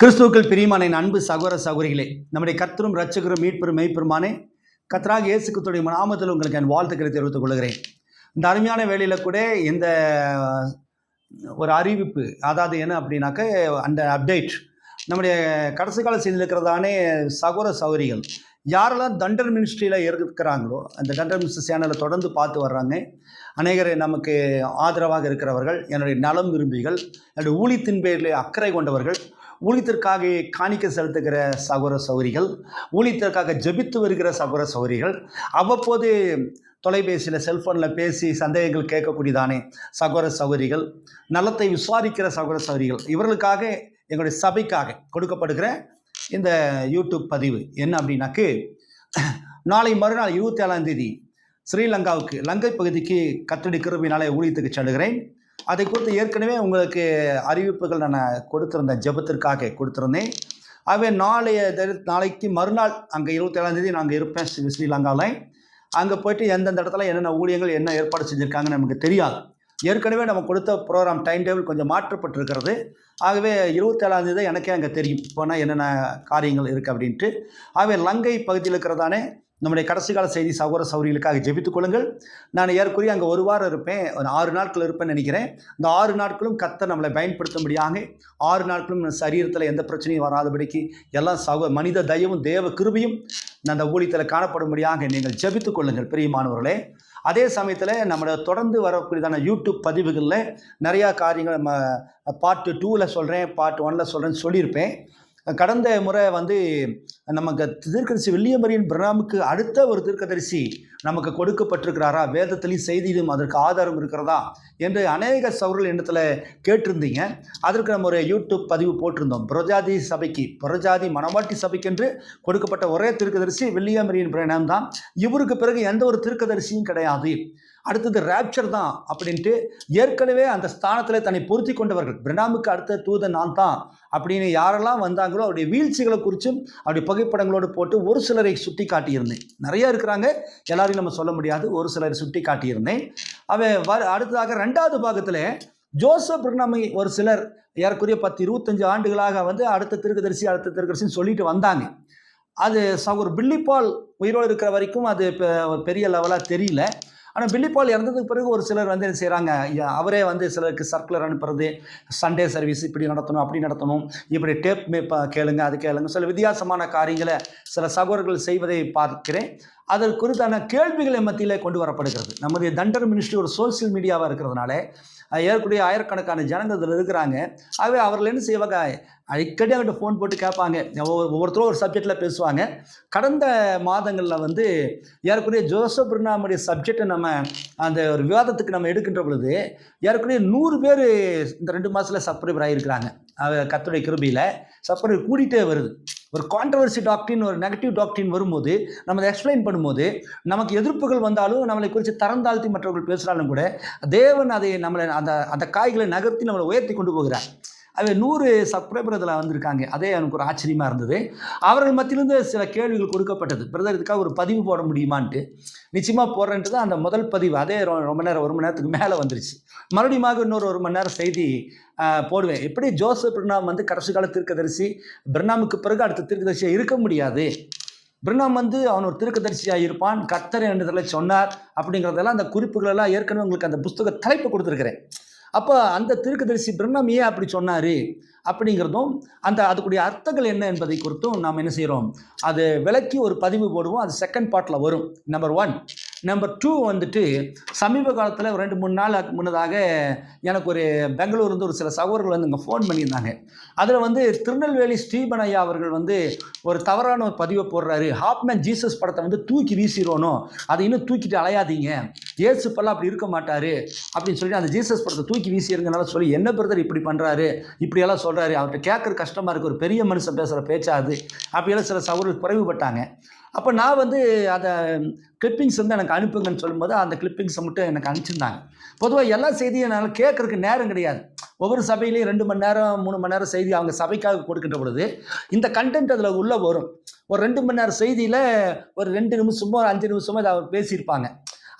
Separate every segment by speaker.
Speaker 1: கிறிஸ்துவுக்கள் பிரியமான என் அன்பு சகோர சகோரிகளே நம்முடைய கர்த்தரும் ரட்சகரும் மீட்பெரும் மெய்ப்பெருமானே கத்தராக இயேசுக்குத்துடைய நாமத்தில் உங்களுக்கு என் வாழ்த்துக்களை தெரிவித்துக் கொள்கிறேன். இந்த அருமையான வேலையில் கூட இந்த ஒரு அறிவிப்பு அதாவது என்ன அப்படின்னாக்க அந்த அப்டேட் நம்முடைய கடைசி கால செய்தியில் இருக்கிறதானே சகோதர யாரெல்லாம் தண்டர் மினிஸ்ட்ரியில் இருக்கிறாங்களோ அந்த தண்டர் மினிஸ்ட்ரி சேனலை தொடர்ந்து பார்த்து வர்றாங்க. அநேகர் நமக்கு ஆதரவாக இருக்கிறவர்கள் என்னுடைய நலம் விரும்பிகள் என்னுடைய ஊழித்தின் பேரில் அக்கறை கொண்டவர்கள் ஊழியத்திற்காக காணிக்க செலுத்துகிற சகோர சௌரிகள் ஊழியத்திற்காக ஜெபித்து வருகிற சகோதர சௌரிகள் அவ்வப்போது தொலைபேசியில் செல்ஃபோனில் பேசி சந்தேகங்கள் கேட்கக்கூடியதானே சகோர சௌரிகள் நலத்தை விசாரிக்கிற சகோர சௌரிகள் இவர்களுக்காக எங்களுடைய சபைக்காக கொடுக்கப்படுகிற இந்த யூடியூப் பதிவு என்ன அப்படின்னாக்கு நாளை மறுநாள் இருபத்தி ஏழாம் தேதி ஸ்ரீலங்காவுக்கு லங்கை பகுதிக்கு கத்தடி கிருபினாலே ஊழியத்துக்கு செல்கிறேன் அதை குறித்து ஏற்கனவே உங்களுக்கு அறிவிப்புகள் நான் கொடுத்துருந்தேன் ஜெபத்திற்காக கொடுத்துருந்தேன். ஆகவே நாளைய நாளைக்கு மறுநாள் அங்கே இருபத்தேழாம் தேதி நாங்கள் இருப்பேன் ஸ்ரீ ஸ்ரீலங்காவில் அங்கே போயிட்டு எந்தெந்த இடத்துல என்னென்ன ஊழியங்கள் என்ன ஏற்பாடு செஞ்சுருக்காங்கன்னு நமக்கு தெரியாது. ஏற்கனவே நம்ம கொடுத்த ப்ரோக்ராம் டைம் டேபிள் கொஞ்சம் மாற்றப்பட்டிருக்கிறது. ஆகவே இருபத்தேழாம் தேதி எனக்கே அங்கே தெரியும் போனால் என்னென்ன காரியங்கள் இருக்குது அப்படின்ட்டு. ஆகவே லங்கை பகுதியில் இருக்கிறதானே நம்முடைய கடைசி கால செய்தி சகோதர சௌரிகளுக்காக ஜெபித்துக் கொள்ளுங்கள். நான் ஏற்குறைய அங்கே ஒரு வாரம் இருப்பேன். ஒரு ஆறு நாட்கள் இருப்பேன்னு நினைக்கிறேன். இந்த ஆறு நாட்களும் கத்தை நம்மளை பயன்படுத்தும்படியாக ஆறு நாட்களும் சரீரத்தில் எந்த பிரச்சனையும் வராதபடிக்கு எல்லாம் சகோ மனித தயவும் தேவ கிருபையும் அந்த ஊழியத்தில் காணப்படும்படியாக நீங்கள் ஜெபித்துக் கொள்ளுங்கள் பிரியமானவர்களே. அதே சமயத்தில் நம்மளோட தொடர்ந்து வரக்கூடியதான யூடியூப் பதிவுகளில் நிறையா காரியங்கள் நம்ம பார்ட் டூவில் சொல்கிறேன் பார்ட் ஒனில் சொல்கிறேன்னு சொல்லியிருப்பேன். கடந்த முறை வந்து நமக்கு தீர்க்கதரிசி வில்லியமரியின் பிரணாமுக்கு அடுத்த ஒரு தீர்க்கதரிசி நமக்கு கொடுக்கப்பட்டிருக்கிறாரா? வேதத்திலையும் செய்தியிலும் அதற்கு ஆதாரம் இருக்கிறதா? என்று அநேக சவர்கள் எண்ணத்தில் கேட்டிருந்தீங்க. அதற்கு நம்ம ஒரு யூடியூப் பதிவு போட்டிருந்தோம். புரஜாதி சபைக்கு புரஜாதி மனவாட்டி சபைக்கென்று கொடுக்கப்பட்ட ஒரே தீர்க்கதரிசி வில்லியமரியின் பிரணாம் தான். இவருக்கு பிறகு எந்த ஒரு தீர்க்கதரிசியும் கிடையாது. அடுத்தது ரேப்சர் தான் அப்படின்ட்டு ஏற்கனவே அந்த ஸ்தானத்தில் தன்னை பொருத்தி கொண்டவர்கள். பிரணாமுக்கு அடுத்த தூதன் நான் தான் அப்படின்னு யாரெல்லாம் வந்தாங்களோ அவருடைய வீழ்ச்சிகளை குறித்தும் அவருடைய புகைப்படங்களோடு போட்டு ஒரு சிலரை சுட்டி காட்டியிருந்தேன். நிறைய இருக்கிறாங்க. எல்லாரையும் நம்ம சொல்ல முடியாது. ஒரு சிலரை சுட்டி காட்டியிருந்தேன். அவன் வ அடுத்ததாக ரெண்டாவது பாகத்தில் ஜோசப் பிரணாமை ஒரு சிலர் ஏறக்குறைய பத்து இருபத்தஞ்சு ஆண்டுகளாக வந்து அடுத்த திருக்கதரிசி அடுத்த திருக்கதரிசின்னு சொல்லிட்டு வந்தாங்க. அது ஒரு பில்லிப்பால் உயிரோடு இருக்கிற வரைக்கும் அது பெ- பெரிய லெவலாக தெரியல. ஆனால் பில்லிபால் இறந்ததுக்கு பிறகு ஒரு சிலர் வந்து என்ன செய்கிறாங்க அவரே வந்து சிலருக்கு சர்க்குலர் அனுப்புறது சண்டே சர்வீஸ் இப்படி நடத்தணும் அப்படி நடத்தணும் இப்படி டேப் மேப் கேளுங்க அது கேளுங்க சில வித்தியாசமான காரியங்களை சில சகோதரர்கள் செய்வதை பார்க்கிறேன். அதற்கு குறித்தான கேள்விகளை மத்தியில் கொண்டு வரப்படுகிறது. நம்முடைய தண்டர் மினிஸ்ட்ரி ஒரு சோசியல் மீடியாவாக இருக்கிறதுனால ஏற்கனவே ஆயிரக்கணக்கான ஜனங்கள் இதில் இருக்கிறாங்க. ஆகவே அவர்கள் என்ன செய்வாங்க? அடிக்கடி அவங்கள்ட்ட ஃபோன் போட்டு கேட்பாங்க. ஒவ்வொருத்தரும் ஒரு சப்ஜெக்டில் பேசுவாங்க. கடந்த மாதங்களில் வந்து ஏற்கனவே ஜோசப் பிரினாமுடைய சப்ஜெக்டை நம்ம அந்த ஒரு விவாதத்துக்கு நம்ம எடுக்கின்ற பொழுது ஏற்கனவே நூறு பேர் இந்த ரெண்டு மாதத்தில் சப்ஸ்கிரைபர் ஆகியிருக்கிறாங்க கத்துடைய கிருபியில் சப்ஸ்கிரைபர் கூடிட்டே வருது. ஒரு கான்ட்ரவர்சி டாக்டின் ஒரு நெகட்டிவ் டாக்டின் வரும்போது நம்ம அதை எக்ஸ்பிளைன் பண்ணும்போது நமக்கு எதிர்ப்புகள் வந்தாலும் நம்மளை குறித்து தரம் தாழ்த்தி மற்றவர்கள் பேசுகிறாலும் கூட தேவன் அதை நம்மளை அந்த அந்த காய்களை நகர்த்தி நம்மளை உயர்த்தி கொண்டு போகிறார். அது நூறு சப்ஸ்கிரைபர் இதில் வந்திருக்காங்க. அதே எனக்கு ஒரு ஆச்சரியமாக இருந்தது. அவர்கள் மத்தியிலிருந்து சில கேள்விகள் கொடுக்கப்பட்டது. பிரதர் இதுக்காக ஒரு பதிவு போட முடியுமான்ட்டு. நிச்சயமாக போடுறேன்ட்டு தான் அந்த முதல் பதிவு. அதே ரொம்ப நேரம் ஒரு மணி நேரத்துக்கு மேலே வந்துருச்சு. மறுபடியும் இன்னொரு ஒரு மணி நேரம் செய்தி போடுவேன். எப்படி ஜோசப் பிரணாம் வந்து கடைசி கால தீர்க்கதரிசி? பிரணாமுக்கு பிறகு அடுத்த தீர்க்கதரிசியாக இருக்க முடியாது. பிரணாம் வந்து அவன் ஒரு திருக்கதரிசியாக இருப்பான். கர்த்தர் என்றதில் சொன்னார். அப்படிங்கிறதெல்லாம் அந்த குறிப்புகளெல்லாம் ஏற்கனவே உங்களுக்கு அந்த புஸ்தக தலைப்பு கொடுத்துருக்கிறேன். அப்போ அந்த தீர்க்கதரிசி பிரணாம் ஏன் அப்படி சொன்னார்? அப்படிங்கிறதும் அந்த அதுக்குடைய அர்த்தங்கள் என்ன என்பதை குறித்தும் நாம் என்ன செய்கிறோம் அது விளக்கி ஒரு பதிவு போடுவோம். அது செகண்ட் பார்ட்டில் வரும். நம்பர் ஒன் நம்பர் டூ வந்துட்டு சமீப காலத்தில் ஒரு ரெண்டு மூணு நாள் முன்னதாக எனக்கு ஒரு பெங்களூர்லேருந்து ஒரு சில சகோதரர்கள் வந்து இங்கே ஃபோன் பண்ணியிருந்தாங்க. அதில் வந்து திருநெல்வேலி ஸ்ரீபன் ஐயா அவர்கள் வந்து ஒரு தவறான ஒரு பதிவை போடுறாரு. ஹாப்மேன் ஜீசஸ் படத்தை வந்து தூக்கி வீசிடணும். அதை இன்னும் தூக்கிட்டு அலையாதீங்க. ஏசுப்பெல்லாம் அப்படி இருக்க மாட்டார் அப்படின்னு சொல்லி அந்த ஜீசஸ் படத்தை தூக்கி வீசிடுங்கனால சொல்லி என்ன பிரதர் இப்படி பண்ணுறாரு இப்படியெல்லாம் சொல்கிறாரு அவர்கிட்ட கேட்குற கஷ்டமாக இருக்குது ஒரு பெரிய மனுஷன் பேசுகிற பேச்சாது அப்படியெல்லாம் சில சகோதரர்கள் குறைவுபட்டாங்க. அப்போ நான் வந்து அதை கிளிப்பிங்ஸ் வந்து எனக்கு அனுப்புங்கன்னு சொல்லும்போது அந்த கிளிப்பிங்ஸை மட்டும் எனக்கு அனுப்பிச்சிருந்தாங்க. பொதுவாக எல்லா செய்தியும் என்னால் கேட்கறதுக்கு நேரம் கிடையாது. ஒவ்வொரு சபையிலையும் ரெண்டு மணி நேரம் மூணு மணி நேரம் செய்தி அவங்க சபைக்காக கொடுக்கின்ற பொழுது இந்த கண்டென்ட் அதில் உள்ளே வரும். ஒரு ரெண்டு மணி நேரம் செய்தியில் ஒரு ரெண்டு நிமிஷமோ ஒரு அஞ்சு நிமிஷமோ அதை அவர் பேசியிருப்பாங்க.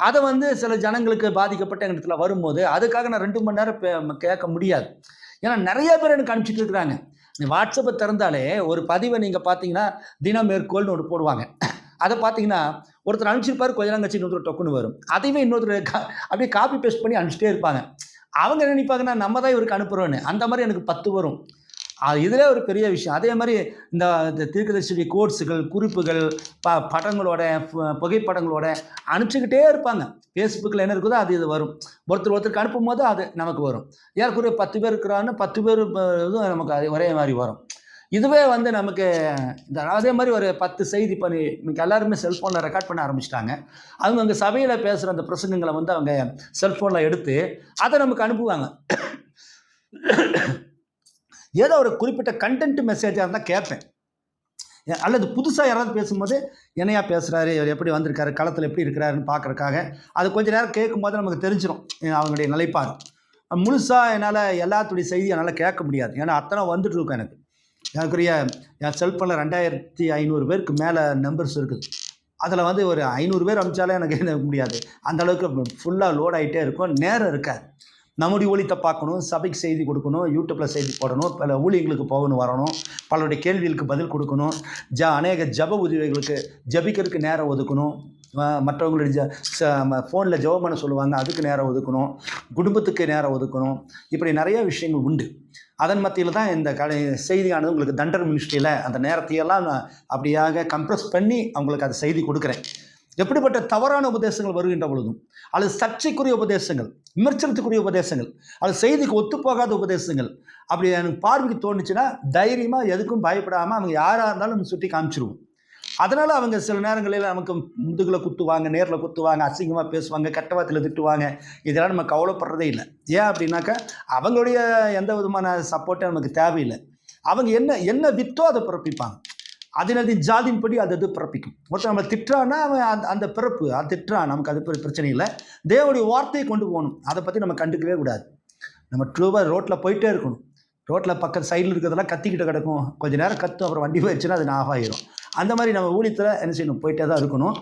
Speaker 1: அதை வந்து சில ஜனங்களுக்கு பாதிக்கப்பட்ட எங்கள் இடத்துல வரும்போது அதுக்காக நான் ரெண்டு மணி நேரம் கேட்க முடியாது. ஏன்னா நிறைய பேர் எனக்கு அனுப்பிச்சிட்டு இருக்கிறாங்க. வாட்ஸ்அப்பை திறந்தாலே ஒரு பதிவை நீங்கள் பார்த்தீங்கன்னா தினமேற்கோள்னு ஒன்று போடுவாங்க. அதை பார்த்தீங்கன்னா ஒருத்தர் அனுப்பிச்சிருப்பாரு கொஞ்ச நேரம் கழிச்சு இன்னொருத்தர் டொக்குன்னு வரும். அதையுமே இன்னொருத்தர் கா அப்படியே காப்பி பேஸ்ட் பண்ணி அனுப்பிச்சிட்டே இருப்பாங்க. அவங்க நினைப்பாங்கன்னா நம்ம தான் இவருக்கு அனுப்புகிறோன்னு அந்த மாதிரி எனக்கு பத்து வரும். இதிலே ஒரு பெரிய விஷயம். அதே மாதிரி இந்த இந்த கோட்ஸுகள் குறிப்புகள் ப படங்களோட புகைப்படங்களோட அனுப்பிச்சிக்கிட்டே இருப்பாங்க. ஃபேஸ்புக்கில் என்ன இருக்குதோ அது இது வரும். ஒருத்தர் ஒருத்தருக்கு அனுப்பும் போது அது நமக்கு வரும். ஏறக்குறைய பத்து பேர் இருக்கிறான்னு பத்து பேர் இதுவும் நமக்கு அது ஒரே மாதிரி வரும். இதுவே வந்து நமக்கு இந்த அதே மாதிரி ஒரு பத்து செய்தி பண்ணி இன்னைக்கு எல்லாருமே செல்ஃபோனில் ரெக்கார்ட் பண்ண ஆரம்பிச்சிட்டாங்க. அவங்க அங்கே சபையில் பேசுகிற அந்த பிரசங்கங்களை வந்து அவங்க செல்ஃபோனில் எடுத்து அதை நமக்கு அனுப்புவாங்க. ஏதோ ஒரு குறிப்பிட்ட கண்டென்ட் மெசேஜாக இருந்தால் கேட்பேன் அல்லது புதுசாக யாராவது பேசும்போது என்னையா பேசுகிறாரு இவர் எப்படி வந்திருக்காரு? களத்தில் எப்படி இருக்கிறாருன்னு பார்க்குறக்காக அது கொஞ்ச நேரம் கேட்கும்போது நமக்கு தெரிஞ்சிடும் அவங்களுடைய நிலைப்பாடு. முழுசாக என்னால் எல்லாத்துடைய செய்தி என்னால் கேட்க முடியாது. ஏன்னா அத்தனை வந்துட்டு இருக்கும் எனக்கு. எனக்குரிய என் செல்ஃபோனில் ரெண்டாயிரத்தி ஐநூறு பேருக்கு மேலே நம்பர்ஸ் இருக்குது. அதில் வந்து ஒரு ஐநூறு பேர் அனுப்பிச்சாலே எனக்கு என்ன முடியாது. அந்த அளவுக்கு ஃபுல்லாக லோட் ஆகிட்டே இருக்கும். நேரம் இருக்காது. நம்முடைய ஊழியத்தை பார்க்கணும் சபைக்கு செய்தி கொடுக்கணும் யூடியூப்பில் செய்தி போடணும் பல ஊழியர்களுக்கு போகணும் வரணும் பலருடைய கேள்விகளுக்கு பதில் கொடுக்கணும் ஜ அநேக ஜப உதவிகளுக்கு ஜபிக்கிறதுக்கு நேரம் ஒதுக்கணும் மற்றவங்களுடைய ஜ ஃபோனில் ஜபம் பண்ண சொல்லுவாங்க அதுக்கு நேரம் ஒதுக்கணும் குடும்பத்துக்கு நேரம் ஒதுக்கணும் இப்படி நிறைய விஷயங்கள் உண்டு. அதன் மத்தியில் தான் இந்த கலை செய்தியானது உங்களுக்கு தண்டர் மினிஸ்ட்ரியில் அந்த நேரத்தையெல்லாம் நான் அப்படியாக கம்ப்ரஸ் பண்ணி அவங்களுக்கு அந்த செய்தி கொடுக்குறேன். எப்படிப்பட்ட தவறான உபதேசங்கள் வருகின்ற பொழுதும் அல்லது சர்ச்சைக்குரிய உபதேசங்கள் விமர்சனத்துக்குரிய உபதேசங்கள் அல்லது செய்திக்கு ஒத்துப்போகாத உபதேசங்கள் அப்படி எனக்கு பார்வைக்கு தோணுச்சுன்னா தைரியமாக எதுக்கும் பயப்படாமல் அவங்க யாராக இருந்தாலும் நம்ம சுற்றி காமிச்சிருவோம். அதனால் அவங்க சில நேரங்களில் நமக்கு முதுகில் குத்துவாங்க நேரில் குத்துவாங்க அசிங்கமாக பேசுவாங்க கெட்ட வார்த்தையில் திட்டுவாங்க. இதெல்லாம் நம்ம கவலைப்படுறதே இல்லை. ஏன் அப்படின்னாக்கா அவங்களுடைய எந்த விதமான சப்போர்ட்டும் நமக்கு தேவையில்லை. அவங்க என்ன என்ன வித்தோ அதை பிறப்பிப்பாங்க. அதனது ஜாதின்படி அது அது பிறப்பிக்கும். ஒருத்தர் நம்ம திட்டுறான்னா அவன் அந்த அந்த பிறப்பு அது திட்டுறான் நமக்கு அது பிரச்சனை இல்லை. தேவனுடைய வார்த்தையை கொண்டு போகணும். அதை பற்றி நம்ம கண்டுக்கவே கூடாது. நம்ம ட்ரூவாக ரோட்டில் போயிட்டே இருக்கணும். ரோட்டில் பக்கத்து சைடில் இருக்கிறதெல்லாம் கத்திக்கிட்டு கிடக்கும். கொஞ்ச நேரம் கத்தும் அப்புறம் வண்டி போயிடுச்சுன்னா அது ஆஃப் ஆகிரும் அந்த மாதிரி நம்ம ஊழியத்தில் என்ன செய்யணும்? போயிட்டே தான் இருக்கணும்.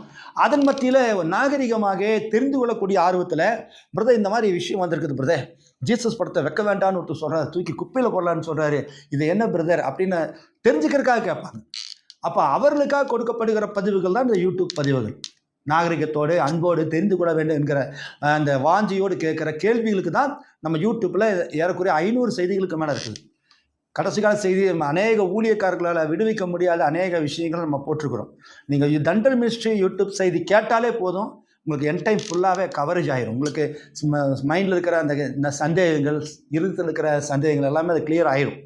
Speaker 1: அதன் மத்தியில் நாகரிகமாக தெரிந்து கொள்ளக்கூடிய ஆர்வத்தில் பிரதர் இந்த மாதிரி விஷயம் வந்திருக்குது பிரதர் ஜீசஸ் படத்தை வைக்க வேண்டாம்னு ஒருத்தர் சொல்கிறார் தூக்கி குப்பையில் போடலான்னு சொல்கிறாரு இது என்ன பிரதர் அப்படின்னு தெரிஞ்சுக்கிறதுக்காக கேட்பாங்க. அப்போ அவர்களுக்காக கொடுக்கப்படுகிற பதிவுகள் தான் இந்த யூடியூப் பதிவுகள். நாகரிகத்தோடு அன்போடு தெரிந்து கொள்ள வேண்டும் என்கிற அந்த வாஞ்சியோடு கேட்குற கேள்விகளுக்கு தான் நம்ம யூடியூப்பில் ஏறக்குறைய ஐநூறு செய்திகளுக்கு மேலே இருக்குது. கடைசி கால செய்தி அநேக ஊழியக்காரர்களால் விடுவிக்க முடியாத அநேக விஷயங்களை நம்ம போட்டிருக்கிறோம். நீங்கள் தண்டல் மினிஸ்ட்ரி யூடியூப் செய்தி கேட்டாலே போதும் உங்களுக்கு என் டைம் ஃபுல்லாகவே கவரேஜ் ஆயிரும். உங்களுக்கு மைண்டில் இருக்கிற அந்த இந்த சந்தேகங்கள் இருத்தில் இருக்கிற சந்தேகங்கள் எல்லாமே அது கிளியர் ஆயிரும்.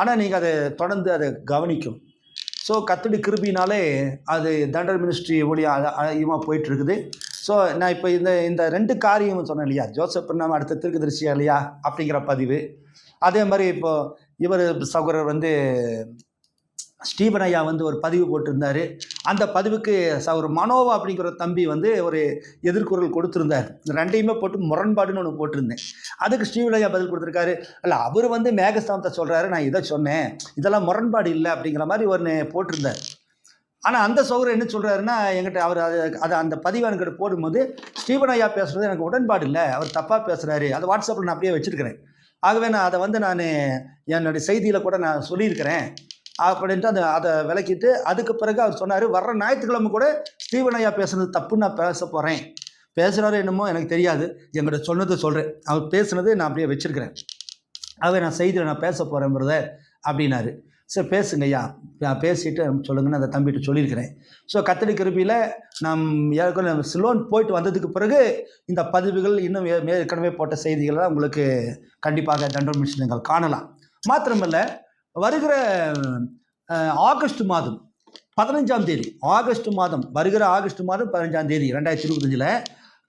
Speaker 1: ஆனால் நீங்கள் அதை தொடர்ந்து அதை கவனிக்கும். ஸோ கத்தடி கிருபினாலே அது தண்டல் மினிஸ்ட்ரி மொழியாக அதிகமாக போயிட்டுருக்குது. ஸோ நான் இப்போ இந்த இந்த ரெண்டு காரியம் சொன்னேன் இல்லையா? ஜோசப் நம்ம அடுத்த திருக்குதரிசியா இல்லையா? அப்படிங்கிற பதிவு. அதே மாதிரி இப்போது இவர் சகோதரர் வந்து ஸ்டீபன் ஐயா வந்து ஒரு பதிவு போட்டிருந்தாரு. அந்த பதிவுக்கு ச- ஒரு மனோவா அப்படிங்கிற தம்பி வந்து ஒரு எதிர்குரல் கொடுத்துருந்தார். இந்த ரெண்டையுமே போட்டு முரண்பாடுன்னு ஒன்று போட்டிருந்தேன். அதுக்கு ஸ்டீவன் ஐயா பதில் கொடுத்துருக்காரு. இல்லை அவர் வந்து மேகஸ்தானத்தை சொல்கிறாரு நான் இதை சொன்னேன். இதெல்லாம் முரண்பாடு இல்லை அப்படிங்கிற மாதிரி ஒன்று போட்டிருந்தார். ஆனால் அந்த சௌகரம் என்ன சொல்கிறாருன்னா எங்கிட்ட அவர் அது அதை அந்த பதிவை என்கிட்ட போடும்போது ஸ்டீவன் ஐயா பேசுகிறது எனக்கு உடன்பாடு இல்லை. அவர் தப்பாக பேசுகிறாரு அதை வாட்ஸ்அப்பில் நான் அப்படியே வச்சுருக்கிறேன். ஆகவே நான் அதை வந்து நான் என்னுடைய செய்தியில் கூட நான் சொல்லியிருக்கிறேன். அப்படின்ட்டு அந்த அதை விளக்கிட்டு அதுக்கு பிறகு அவர் சொன்னார் வர்ற ஞாயிற்றுக்கிழமை கூட ஸ்டீவன் ஐயா பேசுனது தப்புன்னு நான் பேச போகிறேன் பேசுகிறாரு என்னமோ எனக்கு தெரியாது. என்கிட்ட சொன்னதை சொல்கிறேன் அவர் பேசுனது நான் அப்படியே வச்சுருக்கிறேன். அதை நான் செய்தியில் நான் பேச போகிறேன் பிரதர் அப்படின்னாரு. சரி பேசுங்க ஐயா. நான் பேசிட்டு சொல்லுங்கன்னு அந்த தம்பிகிட்ட சொல்லியிருக்கிறேன். ஸோ கத்தடி கிருபியில் நாம் ஏற்கனவே நம்ம சிலோன் போயிட்டு வந்ததுக்கு பிறகு இந்த பதிவுகள் இன்னும் ஏற்கனவே போட்ட செய்திகள்லாம் உங்களுக்கு கண்டிப்பாக தண்டல் நீங்கள் காணலாம். மாத்திரமல்ல வருகிற ஆகஸ்ட் மாதம் பதினஞ்சாம் தேதி ஆகஸ்ட் மாதம் வருகிற ஆகஸ்ட் மாதம் பதினஞ்சாம் தேதி ரெண்டாயிரத்தி இருபத்தஞ்சில்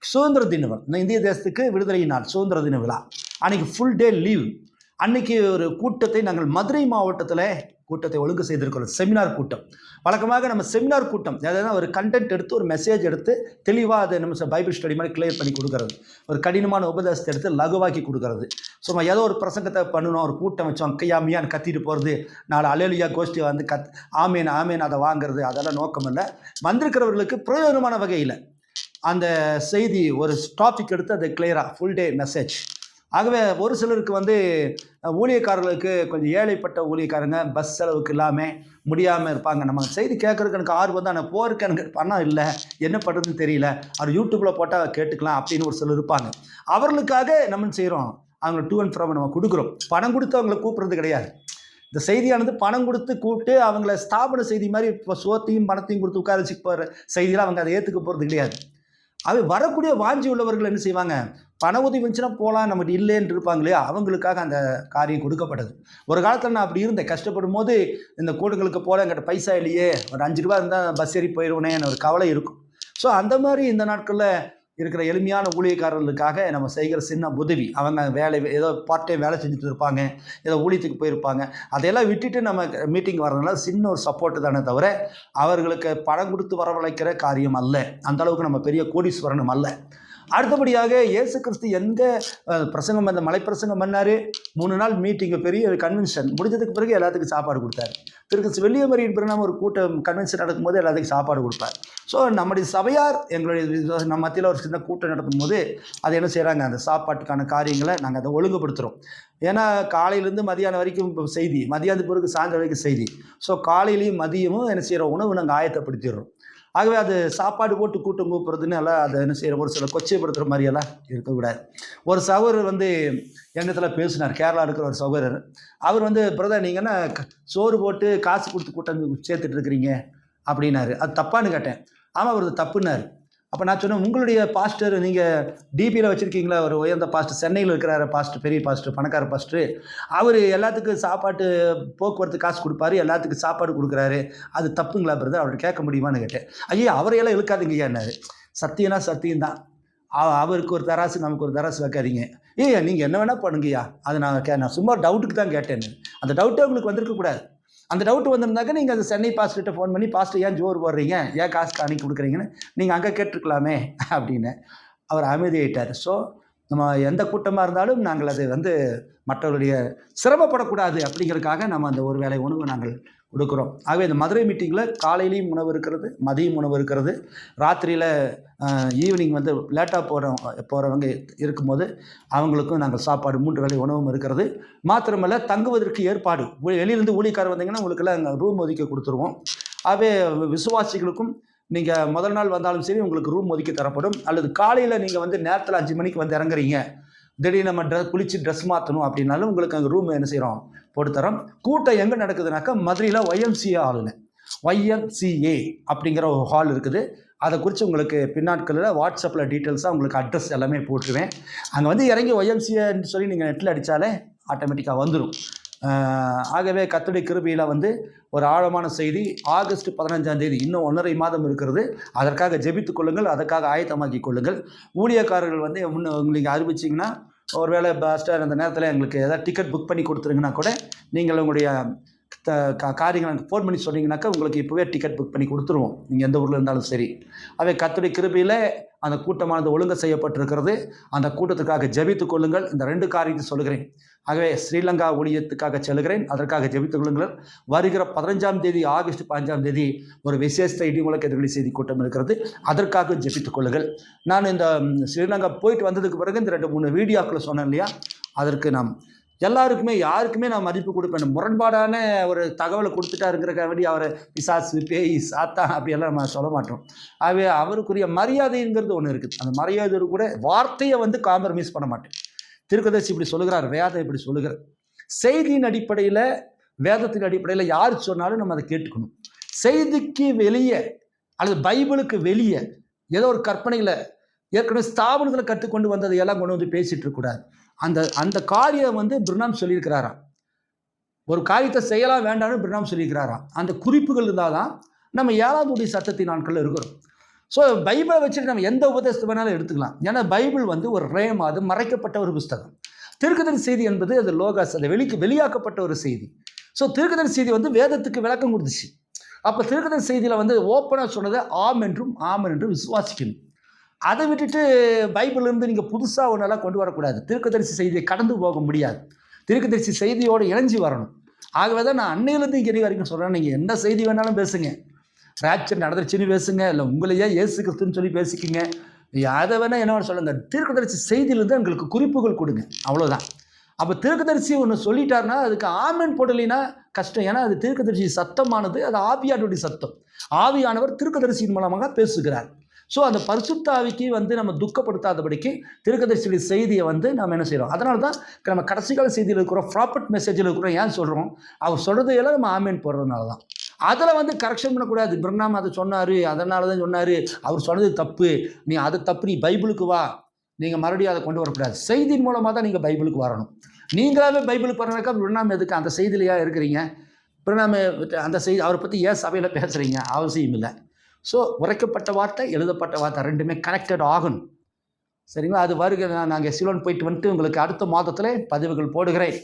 Speaker 1: சுதந்திர தின விழா இந்த இந்திய தேசத்துக்கு விடுதலை நாள் சுதந்திர தின விழா. அன்னைக்கு ஃபுல் டே லீவ் அன்னைக்கு ஒரு கூட்டத்தை நாங்கள் மதுரை மாவட்டத்தில் கூட்டத்தை ஒழுங்கு செய்திருக்கிறோம் செமினார் கூட்டம். வழக்கமாக நம்ம செமினார் கூட்டம் அதாவது ஒரு கண்டென்ட் எடுத்து ஒரு மெசேஜ் எடுத்து தெளிவாக அதை நம்ம பைபிள் ஸ்டடி மாதிரி கிளியர் பண்ணி கொடுக்கறது. ஒரு கடினமான உபதேசத்தை எடுத்து லகுவாக்கி கொடுக்கறது. சும்மா ஏதோ ஒரு பிரசங்கத்தை பண்ணணும் ஒரு கூட்டம் வச்சோம் கையாமியான்னு கத்திட்டு போகிறது நாலு அலேலியா கோஷ்டி வந்து கத் ஆமேன் ஆமேன் அதை வாங்குறது அதெல்லாம் நோக்கம் இல்லை. வந்திருக்கிறவர்களுக்கு பிரயோஜனமான வகையில் அந்த செய்தி ஒரு டாபிக் எடுத்து அதை கிளியராக ஃபுல் டே மெசேஜ் ஆகவே ஒரு சிலருக்கு வந்து ஊழியக்காரர்களுக்கு கொஞ்சம் ஏழைப்பட்ட ஊழியக்காரங்க பஸ் செலவுக்கு இல்லாமல் முடியாமல் இருப்பாங்க. நம்ம செய்தி கேட்குறதுக்கு எனக்கு ஆர்வம் தான். ஆனால் போகிறக்கு எனக்கு பணம் இல்லை. என்ன பண்ணுறதுன்னு தெரியல. அவர் யூடியூப்பில் போட்டால் கேட்டுக்கலாம் அப்படின்னு ஒரு சிலர் இருப்பாங்க. அவர்களுக்காக நம்ம செய்கிறோம் அவங்க டூ அண்ட் ஃப்ரம் நம்ம கொடுக்குறோம். பணம் கொடுத்து அவங்கள கூப்பிட்றது கிடையாது. இந்த செய்தியானது பணம் கொடுத்து கூப்பிட்டு அவங்கள ஸ்தாபன செய்தி மாதிரி இப்போ சோத்தையும் பணத்தையும் கொடுத்து உட்கார வச்சு போகிற செய்தியில் அவங்க அதை ஏற்றுக்க போகிறது கிடையாது. அவை வரக்கூடிய வாஞ்சி உள்ளவர்கள் என்ன செய்வாங்க? பண உதவி வந்துச்சுன்னா போகலாம் நம்மகிட்ட இல்லைன்னு இருப்பாங்க இல்லையா? அவங்களுக்காக அந்த காரியம் கொடுக்கப்பட்டது. ஒரு காலத்தில் நான் அப்படி இருந்தேன். கஷ்டப்படும் போது இந்த கூட்டங்களுக்கு போல என்கிட்ட பைசா இல்லையே ஒரு அஞ்சு ரூபா இருந்தால் பஸ் ஏறி போயிடுவேனேன்னு ஒரு கவலை இருக்கும். ஸோ அந்த மாதிரி இந்த நாட்களில் இருக்கிற எளிமையான ஊழியக்காரர்களுக்காக நம்ம செய்கிற சின்ன உதவி. அவங்க வேலை ஏதோ பார்ட் டைம் வேலை செஞ்சுட்டு இருப்பாங்க ஏதோ ஊழியத்துக்கு போயிருப்பாங்க. அதையெல்லாம் விட்டுட்டு நம்ம மீட்டிங் வரதுனால சின்ன ஒரு சப்போர்ட்டு தானே தவிர அவர்களுக்கு பணம் கொடுத்து வரவழைக்கிற காரியம் அல்ல. அந்தளவுக்கு நம்ம பெரிய கோடீஸ்வரனும் அல்ல. அடுத்தபடியாக இயேசு கிறிஸ்து எங்கே பிரசங்கம் அந்த மலைப்பிரசங்கம் பண்ணார்? மூணு நாள் மீட்டிங் பெரிய கன்வென்ஷன் முடிஞ்சதுக்கு பிறகு எல்லாத்துக்கும் சாப்பாடு கொடுத்தாரு. திருக்கு வெள்ளியமரியின் பிறகு நம்ம ஒரு கூட்டம் கன்வென்ஷன் நடக்கும்போது எல்லாத்துக்கும் சாப்பாடு கொடுப்பார். ஸோ நம்முடைய சபையார் எங்களுடைய நம்ம மத்தியில் ஒரு சின்ன கூட்டம் நடத்தும் போது அதை என்ன செய்கிறாங்க அந்த சாப்பாட்டுக்கான காரியங்களை நாங்கள் அதை ஒழுங்குபடுத்துகிறோம் ஏன்னா காலையிலேருந்து மதியானம் வரைக்கும் இப்போ செய்தி மதியானத்து பிறகு சாயந்தரம் வரைக்கும் செய்தி. ஸோ காலையிலையும் மதியமும் என்ன செய்கிற உணவு நாங்கள் ஆயத்தப்படுத்திடுறோம். ஆகவே அது சாப்பாடு போட்டு கூட்டம் கூப்பிட்றதுன்னு எல்லாம் அதை என்ன செய்கிற ஒரு சில கொச்சைப்படுத்துகிற மாதிரியெல்லாம் இருக்கக்கூடாது. ஒரு சகோதரர் வந்து எண்ணத்தில் பேசினார்? கேரளா இருக்கிற ஒரு சகோதரர். அவர் வந்து பிரதர் நீங்கள் என்ன சோறு போட்டு காசு கொடுத்து கூட்டம் சேர்த்துட்டு இருக்கிறீங்க? அப்படின்னாரு. அது தப்பான்னு கேட்டேன். ஆமாம் அவர் தப்புனார். அப்போ நான் சொன்னேன் உங்களுடைய பாஸ்டர் நீங்கள் டிபியில் வச்சுருக்கீங்களா? ஒரு உயர்ந்த பாஸ்டர் சென்னையில் இருக்கிறார பாஸ்டர் பெரிய பாஸ்டர் பணக்கார பாஸ்டர் அவர் எல்லாத்துக்கும் சாப்பாட்டு போக்குவரத்து காசு கொடுப்பாரு எல்லாத்துக்கும் சாப்பாடு கொடுக்குறாரு. அது தப்புங்களா பிரதர் அவர்கிட்ட கேட்க முடியுமான்னு கேட்டேன். ஐயா அவரையெல்லாம் இழுக்காதீங்கய்யான்னாரு சத்தியம்னா சத்தியம்தான். அவ- அவருக்கு ஒரு தராசு நமக்கு ஒரு தராசு வைக்காதீங்க. ஏய்யா நீங்கள் என்ன வேணால் பண்ணுங்கய்யா. அதை நான் கே நான் சும்மா டவுட்டுக்கு தான் கேட்டேன். அந்த டவுட்டே உங்களுக்கு வந்திருக்கக்கூடாது. அந்த டவுட் வந்திருந்தாக்க நீங்கள் அந்த சென்னை பாஸ்டர்கிட்ட ஃபோன் பண்ணி பாஸ்டர் ஏன் ஜோர் போடுறீங்க? ஏன் காசு காணி கொடுக்குறீங்கன்னு நீங்கள் அங்கே கேட்டிருக்கலாமே அப்படின்னு அவர் அமைதியாயிட்டார். ஸோ நம்ம எந்த கூட்டமாக இருந்தாலும் நாங்கள் அதை வந்து மற்றவருடைய சிரமப்படக்கூடாது அப்படிங்கிறதுக்காக நம்ம அந்த ஒரு வேலை உணவு நாங்கள் கொடுக்குறோம். ஆகவே இந்த மதுரை மீட்டிங்கில் காலையிலையும் உணவு இருக்கிறது மதியம் உணவு இருக்கிறது. ராத்திரியில் ஈவினிங் வந்து லேட்டாக போகிறவங்க போகிறவங்க இருக்கும்போது அவங்களுக்கும் நாங்கள் சாப்பாடு மூன்று வேளை உணவும் இருக்கிறது. மாத்திரமல்ல தங்குவதற்கு ஏற்பாடு. வெளியிலேருந்து ஊழியக்காரர் வந்தீங்கன்னா உங்களுக்கெல்லாம் அங்கே ரூம் ஒதுக்கி கொடுத்துருவோம். ஆகவே விசுவாசிகளுக்கும் நீங்கள் முதல் நாள் வந்தாலும் சரி உங்களுக்கு ரூம் ஒதுக்கி தரப்படும். அல்லது காலையில் நீங்கள் வந்து நேரத்தில் அஞ்சு மணிக்கு வந்து இறங்குறீங்க திடீர்னு நம்ம ட்ரெஸ் குளிச்சு ட்ரெஸ் மாற்றணும் அப்படின்னாலும் உங்களுக்கு அங்கே ரூம் என்ன செய்கிறோம் போட்டு தரோம் கூட்டம் எங்கே நடக்குதுனாக்கா மதுரையில் ஒய்எம்சிஏ ஹாலுங்க ஒய்எம்சிஏ அப்படிங்கிற ஒரு ஹால் இருக்குது. அதை குறித்து உங்களுக்கு பின்னாட்களில் வாட்ஸ்அப்பில் டீட்டெயில்ஸாக உங்களுக்கு அட்ரஸ் எல்லாமே போட்டுருவேன். அங்கே வந்து இறங்கி ஒய்எம்சிஏன்னு சொல்லி நீங்கள் நெட்டில் அடித்தாலே ஆட்டோமேட்டிக்காக வந்துடும் ஆகவே கத்துடைய கிருபியில் வந்து ஒரு ஆழமான செய்தி. ஆகஸ்ட் பதினஞ்சாம் தேதி இன்னும் ஒன்றரை மாதம் இருக்கிறது. அதற்காக ஜெபித்துக் கொள்ளுங்கள். அதற்காக ஆயத்தமாக்கி கொள்ளுங்கள். ஊழியக்காரர்கள் வந்து முன்ன நீங்கள் அறிவிச்சிங்கன்னா ஒருவேளை வேளை ஸ்டாண்ட் அந்த நேரத்தில் எங்களுக்கு ஏதாவது டிக்கெட் புக் பண்ணி கொடுத்துருங்கன்னா கூட நீங்கள் உங்களுடைய த- எனக்கு ஃபோன் பண்ணி சொன்னீங்கன்னாக்கா உங்களுக்கு இப்போவே டிக்கெட் புக் பண்ணி கொடுத்துருவோம். நீங்கள் எந்த ஊரில் இருந்தாலும் சரி. அவை கத்துடைய கிருபியில் அந்த கூட்டமானது ஒழுங்கு செய்யப்பட்டிருக்கிறது. அந்த கூட்டத்துக்காக ஜெபித்துக் கொள்ளுங்கள். இந்த ரெண்டு காரியத்தை சொல்லுகிறேன். ஆகவே ஸ்ரீலங்கா ஊழியத்துக்காக செல்கிறேன். அதற்காக ஜெபித்துக் கொள்ளுங்கள். வருகிற பதினஞ்சாம் தேதி ஆகஸ்ட் பதினஞ்சாம் தேதி ஒரு விசேஷ இடிமுழக்க எதிரொலி செய்தி கூட்டம் இருக்கிறது. அதற்காக ஜெபித்துக் கொள்ளுங்கள். நான் இந்த ஸ்ரீலங்கா போயிட்டு வந்ததுக்கு பிறகு இந்த ரெண்டு மூணு வீடியோக்களை சொன்னேன் இல்லையா? அதற்கு நாம் எல்லாருக்குமே யாருக்குமே நான் மதிப்பு கொடுப்பேன். முரண்பாடான ஒரு தகவலை கொடுத்துட்டாருங்கிறக்க வேண்டி அவரை பிசாசு பேய் சாத்தா அப்படியெல்லாம் நம்ம சொல்ல மாட்டோம். ஆகவே அவருக்குரிய மரியாதைங்கிறது ஒன்று இருக்குது. அந்த மரியாதையோடு கூட வார்த்தையை வந்து காம்ப்ரமைஸ் பண்ண மாட்டேன். திருக்கதர்சி இப்படி சொல்லுகிறார் வேதம் இப்படி சொல்லுகிறார் செய்தியின் அடிப்படையில் வேதத்தின் அடிப்படையில் யார் சொன்னாலும் நம்ம அதை கேட்டுக்கணும். செய்திக்கு வெளியே அல்லது பைபிளுக்கு வெளியே ஏதோ ஒரு கற்பனையில் ஏற்கனவே ஸ்தாபனத்தில் கற்றுக்கொண்டு வந்ததை எல்லாம் கொண்டு வந்து பேசிகிட்டு இருக்கக்கூடாது. அந்த அந்த காரியம் வந்து பிரணாம் சொல்லியிருக்கிறாராம். ஒரு காரியத்தை செய்யலாம் வேண்டாம்னு பிரணாம் சொல்லியிருக்கிறாராம். அந்த குறிப்புகள் இருந்தால் தான் நம்ம ஏழாவது சத்தத்தின் நாட்களில் இருக்கிறோம். ஸோ பைபிளை வச்சுட்டு நம்ம எந்த உபதேசத்தை வேணாலும் எடுத்துக்கலாம். ஏன்னா பைபிள் வந்து ஒரு ரேம் அது மறைக்கப்பட்ட ஒரு புஸ்தகம். திருக்குதன் செய்தி என்பது அது லோகாஸ் அது வெளிக்கு வெளியாக்கப்பட்ட ஒரு செய்தி. ஸோ திருக்குதன் செய்தி வந்து வேதத்துக்கு விளக்கம் கொடுத்துச்சு. அப்போ திருக்குதன் செய்தியில் வந்து ஓப்பனாக சொன்னது ஆம் என்றும் ஆம் என்றும் விசுவாசிக்கணும். அதை விட்டுட்டு பைபிளிலிருந்து நீங்கள் புதுசாக ஒன்றெல்லாம் கொண்டு வரக்கூடாது. திருக்கதரிசி செய்தியை கடந்து போக முடியாது. திருக்குதரிசி செய்தியோடு இணைஞ்சு வரணும். ஆகவே தான் நான் அன்னையிலேருந்து இங்கே வரைக்கும் சொல்கிறேன் நீங்கள் என்ன செய்தி வேணாலும் பேசுங்க. ஃப்ராக்சர் நடந்துருச்சுன்னு பேசுங்க. இல்லை உங்களையே ஏசு கிறிஸ்துன்னு சொல்லி பேசிக்கிங்க? அதை வேணால் என்ன சொல்லுங்க. தீர்க்கதரிசி செய்தியிலிருந்து எங்களுக்கு குறிப்புகள் கொடுங்க. அவ்வளோதான் அப்போ தீர்க்கதரிசி ஒன்று சொல்லிட்டாருன்னா அதுக்கு ஆமென் போடலைன்னா கஷ்டம். ஏன்னா அது தீர்க்கதரிசி சத்தமானது அது ஆவியானுடைய சத்தம். ஆவியானவர் தீர்க்கதரிசியின் மூலமாக பேசுகிறார். ஸோ அந்த பரிசுத்த ஆவிக்கு வந்து நம்ம துக்கப்படுத்தாதபடிக்கு தீர்க்கதரிசியுடைய செய்தியை வந்து நம்ம என்ன செய்கிறோம் அதனால தான் நம்ம கடைசி கால செய்தியில் இருக்கிறோம் ப்ராப்பர்ட் மெசேஜில் இருக்கிறோம். ஏன் சொல்கிறோம் அவர் சொல்கிறதையெல்லாம் நம்ம ஆமேன் போடுறதுனால தான் அதில் வந்து கரெக்ஷன் பண்ணக்கூடாது. பிரணாம் அதை சொன்னார் அதனால தான் சொன்னார். அவர் சொன்னது தப்பு. நீ அதை தப்பு நீ பைபிளுக்கு வா. நீங்கள் மறுபடியும் அதை கொண்டு வரக்கூடாது. செய்தியின் மூலமாக தான் நீங்கள் பைபிளுக்கு வரணும். நீங்களாவே பைபிளுக்கு வரனாக்கா பிரணாம் எதுக்கு அந்த செய்தியிலையா இருக்கிறீங்க? பிரணாம அந்த செய்தி அவரை பற்றி ஏன் சபையில் பேசுகிறீங்க அவசியம் இல்லை. ஸோ உரைக்கப்பட்ட வார்த்தை எழுதப்பட்ட வார்த்தை ரெண்டுமே கனெக்டட் ஆகணும். சரிங்களா? அது வருகிற நான் நாங்கள் சிலோன் போயிட்டு வந்துட்டு உங்களுக்கு அடுத்த மாதத்தில் பதிவுகள் போடுகிறேன்.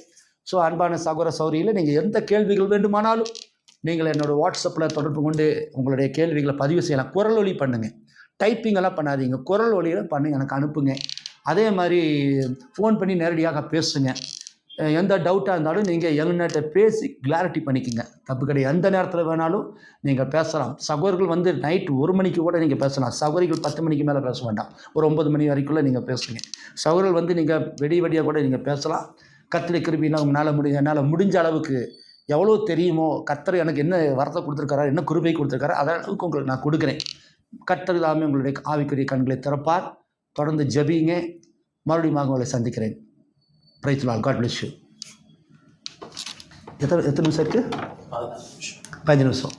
Speaker 1: ஸோ அன்பான சகோர சௌரியில் நீங்கள் எந்த கேள்விகள் வேண்டுமானாலும் நீங்கள் என்னோட வாட்ஸ்அப்பில் தொடர்பு கொண்டு உங்களுடைய கேள்விகளை பதிவு செய்யலாம். குரல் ஒலி பண்ணுங்கள் டைப்பிங்கெல்லாம் பண்ணாதீங்க. குரல் ஒலியில் பண்ணுங்க. எனக்கு அனுப்புங்க. அதே மாதிரி ஃபோன் பண்ணி நேரடியாக பேசுங்க. எந்த டவுட்டாக இருந்தாலும் நீங்கள் எங்கள்கிட்ட பேசி கிளாரிட்டி பண்ணிக்கோங்க. தப்பு கிடையாது. எந்த நேரத்தில் வேணாலும் நீங்கள் பேசலாம். சகோதரர்கள் வந்து நைட் ஒரு மணிக்கு கூட நீங்கள் பேசலாம். சகோதரிகள் பத்து மணிக்கு மேலே பேச வேண்டாம். ஒரு ஒன்பது மணி வரைக்குள்ளே நீங்கள் பேசுங்க. சகோதரர்கள் வந்து நீங்கள் வெடி வெடியாக கூட நீங்கள் பேசலாம். கத்திரி கிருபின்னா உங்களால் முடிஞ்ச என்னால் முடிஞ்ச அளவுக்கு எவ்வளோ தெரியுமோ கத்தர் எனக்கு என்ன வரத்தை கொடுத்துருக்காரா என்ன குருபை கொடுத்துருக்காரோ அதன் அளவுக்கு உங்களுக்கு நான் கொடுக்குறேன். கத்தர் தாமே உங்களுடைய ஆவிக்குரிய கண்களை திறப்பார். தொடர்ந்து ஜபிங்க. மறுபடியும் உங்களை சந்திக்கிறேன். பிரைத்துலால் காட் பிளஸ் யூ எத்தனை எத்தனை நிமிஷம் இருக்குது பதினஞ்சு நிமிஷம்.